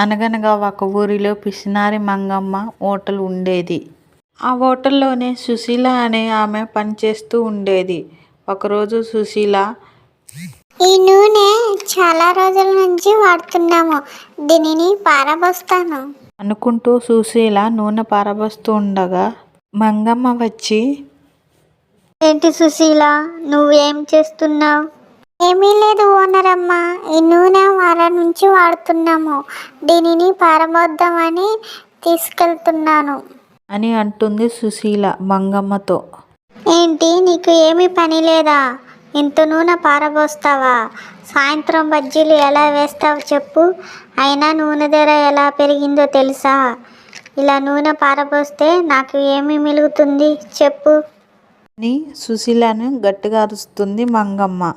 అనగనగా ఒక ఊరిలో పిసినారి మంగమ్మ హోటల్ ఉండేది. ఆ హోటల్లోనే సుశీల అనే ఆమె పనిచేస్తూ ఉండేది. ఒకరోజు సుశీల ఈ నూనె చాలా రోజుల నుంచి వాడుతున్నాము దీనిని పారబోస్తాను అనుకుంటూ సుశీల నూనె పారబోస్తూ ఉండగా మంగమ్మ వచ్చి ఏంటి సుశీల నువ్వేం చేస్తున్నావు ఏమీ లేదు ఓనర్ అమ్మ ఈ నూనె వారం నుంచి వాడుతున్నాము. దీనిని పారబోద్దామని తీసుకెళ్తున్నాను. అని అంటుంది సుశీల మంగమ్మతో. ఏంటి నీకు ఏమీ పని లేదా? ఇంత నూనె పారబోస్తావా? సాయంత్రం బజ్జీలు ఎలా వేస్తావు చెప్పు. అయినా నూనె ధర ఎలా పెరిగిందో తెలుసా? ఇలా నూనె పారబోస్తే నాకు ఏమి మిలుగుతుంది చెప్పు. అని సుశీలను గట్టిగా అరుస్తుంది మంగమ్మ.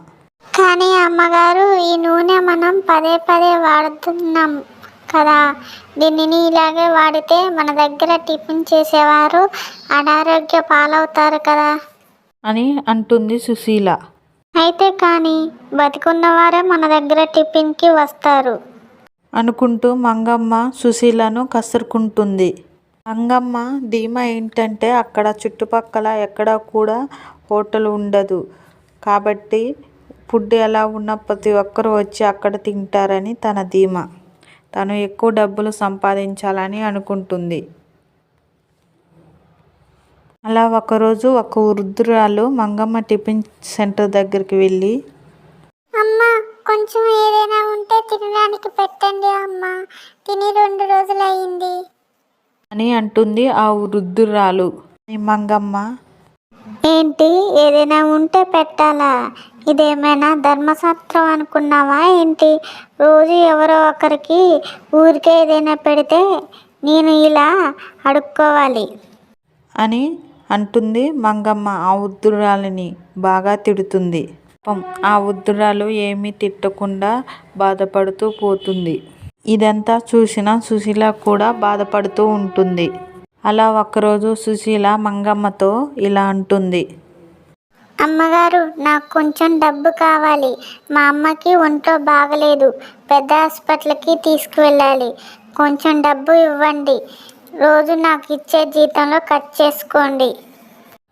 కానీ అమ్మగారు ఈ నూనె మనం పదే పదే వాడుతున్నాం కదా దీనిని ఇలాగే వాడితే మన దగ్గర టిఫిన్ చేసేవారు అనారోగ్య పాలవుతారు కదా అని అంటుంది సుశీల. అయితే కానీ బతికున్నవారే మన దగ్గర టిఫిన్కి వస్తారు అనుకుంటూ మంగమ్మ సుశీలను కసురుకుంటుంది. మంగమ్మ ధీమా ఏంటంటే అక్కడ చుట్టుపక్కల ఎక్కడా కూడా హోటల్ ఉండదు. కాబట్టి ఫుడ్ ఎలా ఉన్నా ప్రతి ఒక్కరూ వచ్చి అక్కడ తింటారని తన ధీమా. తను ఎక్కువ డబ్బులు సంపాదించాలని అనుకుంటుంది. అలా ఒకరోజు ఒక వృద్ధురాలు మంగమ్మ టిఫిన్ సెంటర్ దగ్గరికి వెళ్ళి అమ్మ కొంచెం ఏదైనా ఉంటే తినడానికి పెట్టండి అమ్మ తిని రెండు రోజులు అయింది అని అంటుంది ఆ వృద్ధురాలు. మంగమ్మ ఏంటి ఏదైనా ఉంటే పెట్టాలా ఇదేమైనా ధర్మశాస్త్రం అనుకున్నావా ఏంటి రోజు ఎవరో ఒకరికి ఊరికే ఏదైనా పెడితే నేను ఇలా అడుక్కోవాలి అని అంటుంది మంగమ్మ ఆ వృద్ధురాలిని బాగా తిడుతుంది. పాపం ఆ ఉద్దురాలు ఏమీ తిట్టకుండా బాధపడుతూ పోతుంది. ఇదంతా చూసిన సుశీల కూడా బాధపడుతూ ఉంటుంది. అలా ఒకరోజు సుశీల మంగమ్మతో ఇలా అంటుంది. అమ్మగారు నాకు కొంచెం డబ్బు కావాలి. మా అమ్మకి ఒంట్లో బాగలేదు. పెద్ద హాస్పిటల్కి తీసుకువెళ్ళాలి. కొంచెం డబ్బు ఇవ్వండి. రోజు నాకు ఇచ్చే జీతంలో కట్ చేసుకోండి.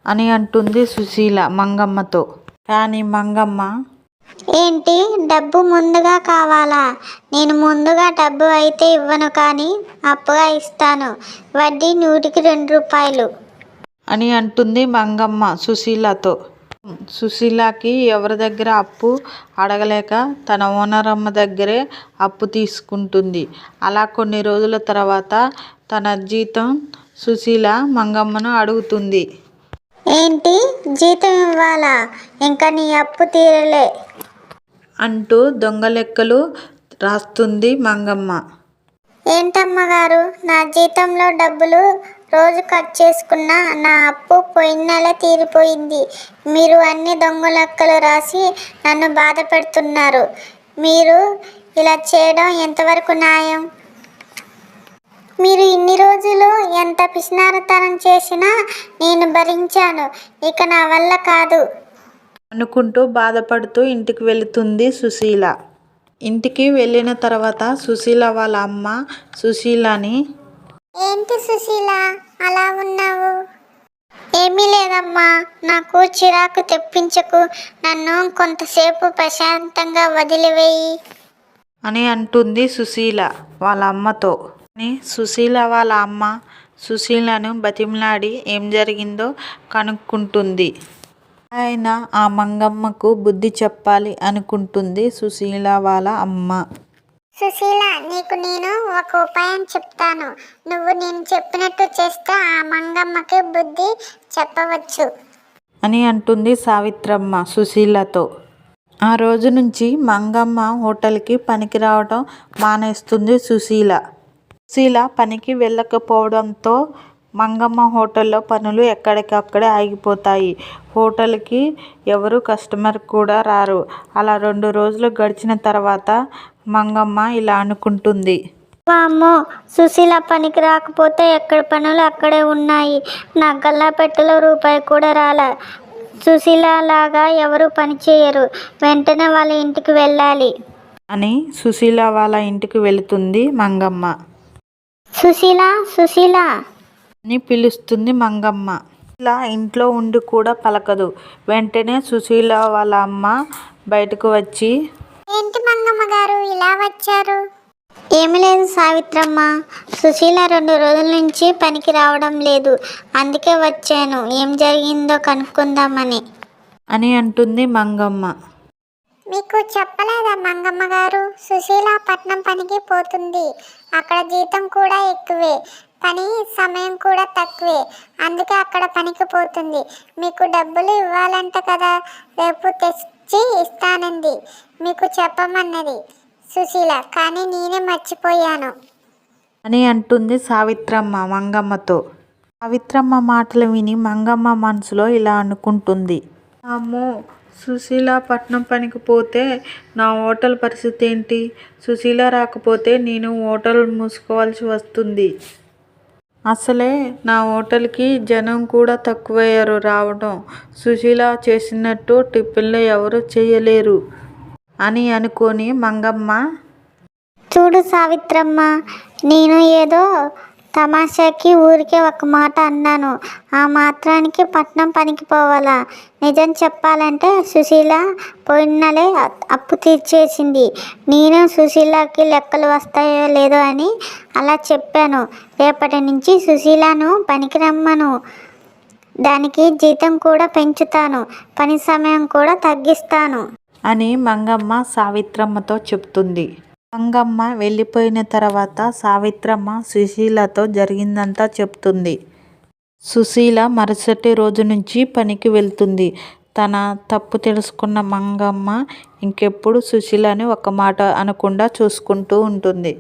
అని అంటుంది సుశీల మంగమ్మతో. కానీ మంగమ్మ ఏంటి? డబ్బు ముందుగా కావాలా? నేను ముందుగా డబ్బు అయితే ఇవ్వను కానీ అప్పుగా ఇస్తాను. వడ్డీ నూటికి రెండు రూపాయలు. అని అంటుంది మంగమ్మ సుశీలతో. సుశీలకి ఎవరి దగ్గర అప్పు అడగలేక తన ఓనరమ్మ దగ్గరే అప్పు తీసుకుంటుంది. అలా కొన్ని రోజుల తర్వాత తన జీతం సుశీల మంగమ్మను అడుగుతుంది. ఏంటి? జీతం ఇవ్వాలా? ఇంకా నీ అప్పు తీరలే. అంటూ దొంగ లెక్కలు రాస్తుంది మంగమ్మ. ఏంటమ్మగారు నా జీతంలో డబ్బులు రోజు కట్ చేసుకున్నా నా అప్పు పోయిన నెల తీరిపోయింది. మీరు అన్ని దొంగ లెక్కలు రాసి నన్ను బాధ పెడుతున్నారు. మీరు ఇలా చేయడం ఎంతవరకు న్యాయం? మీరు ఇన్ని రోజులు ఎంత పిసినారతనం చేసినా నేను భరించాను. ఇక నా వల్ల కాదు. అనుకుంటూ బాధపడుతూ ఇంటికి వెళుతుంది సుశీల. ఇంటికి వెళ్ళిన తర్వాత సుశీల వాళ్ళ అమ్మ సుశీలని ఏంటి సుశీల అలా ఉన్నావు ఏమీ లేదమ్మా నాకు చిరాకు తెప్పించకు నన్ను కొంతసేపు ప్రశాంతంగా వదిలివేయి అని అంటుంది సుశీల వాళ్ళ అమ్మతో. కానీ సుశీల వాళ్ళ అమ్మ సుశీలను బతిమిలాడి ఏం జరిగిందో కనుక్కుంటుంది. అయినా ఆ మంగమ్మకు బుద్ధి చెప్పాలి అనుకుంటుంది సుశీల వాళ్ళ అమ్మ. సుశీల నీకు నేను ఒక ఉపాయం చెప్తాను నువ్వు నేను చెప్పినట్టు చేస్తే ఆ మంగమ్మకి బుద్ధి చెప్పవచ్చు అని అంటుంది సావిత్రమ్మ సుశీలతో. ఆ రోజు నుంచి మంగమ్మ హోటల్కి పనికి రావడం మానేస్తుంది సుశీల. సుశీల పనికి వెళ్ళకపోవడంతో మంగమ్మ హోటల్లో పనులు ఎక్కడికక్కడే ఆగిపోతాయి. హోటల్కి ఎవరు కస్టమర్ కూడా రారు. అలా రెండు రోజులు గడిచిన తర్వాత మంగమ్మ ఇలా అనుకుంటుంది. వామ్మో సుశీల పనికి రాకపోతే ఎక్కడి పనులు అక్కడే ఉన్నాయి నా గల్లాపెట్టెలో రూపాయి కూడా రాలే సుశీల లాగా ఎవరు పని చేయరు వెంటనే వాళ్ళ ఇంటికి వెళ్ళాలి అని సుశీల వాళ్ళ ఇంటికి వెళుతుంది మంగమ్మ సుశీల సుశీల అని పిలుస్తుంది మంగమ్మ. ఇలా ఇంట్లో ఉండి కూడా పలకదు. వెంటనే సుశీల వాళ్ళ అమ్మ బయటకు వచ్చి ఏంటి మంగమ్మ గారు ఇలా వచ్చారు? ఏమి లేదు సావిత్రమ్మ. సుశీల రెండు రోజుల నుంచి పనికి రావడం లేదు. అందుకే వచ్చాను. ఏం జరిగిందో కనుక్కుందామని. అని అంటుంది మంగమ్మ. మీకు చెప్పలేదా మంగమ్మ గారు? సుశీల పట్నం పనికి పోతుంది. అక్కడ జీతం కూడా ఎక్కువే. పని సమయం కూడా తక్కువే. అందుకే అక్కడ పనికి పోతుంది. మీకు డబ్బులు ఇవ్వాలంట కదా రేపు తెచ్చి ఇస్తానంది. మీకు చెప్పమన్నది సుశీల కానీ నేనే మర్చిపోయాను. అని అంటుంది సావిత్రమ్మ మంగమ్మతో. సావిత్రమ్మ మాటలు విని మంగమ్మ మనసులో ఇలా అనుకుంటుంది. అమ్మో సుశీల పట్నం పనికి పోతే నా హోటల్ పరిస్థితి ఏంటి? సుశీల రాకపోతే నేను హోటల్ మూసుకోవాల్సి వస్తుంది. అసలే నా హోటల్కి జనం కూడా తక్కువయ్యారు రావడం సుశీల చేసినట్టు టిఫిన్లు ఎవరు చేయలేరు అని అనుకొని మంగమ్మ చూడు సావిత్రమ్మ నేను ఏదో తమాషాకి ఊరికే ఒక మాట అన్నాను. ఆ మాత్రానికి పట్నం పనికి పోవాలా నిజం చెప్పాలంటే సుశీల పోయినలే అప్పు తీర్చేసింది. నేను సుశీలకి లెక్కలు వస్తాయో లేదో అని అలా చెప్పాను. రేపటి నుంచి సుశీలను పనికి రమ్మను దానికి జీతం కూడా పెంచుతాను. పని సమయం కూడా తగ్గిస్తాను. అని మంగమ్మ సావిత్రమ్మతో చెప్తుంది. మంగమ్మ వెళ్ళిపోయిన తర్వాత సావిత్రమ్మ సుశీలతో జరిగిందంతా చెప్తుంది. సుశీల మరుసటి రోజు నుంచి పనికి వెళ్తుంది. తన తప్పు తెలుసుకున్న మంగమ్మ ఇంకెప్పుడు సుశీలని ఒక మాట అనకుండా చూసుకుంటూ ఉంటుంది.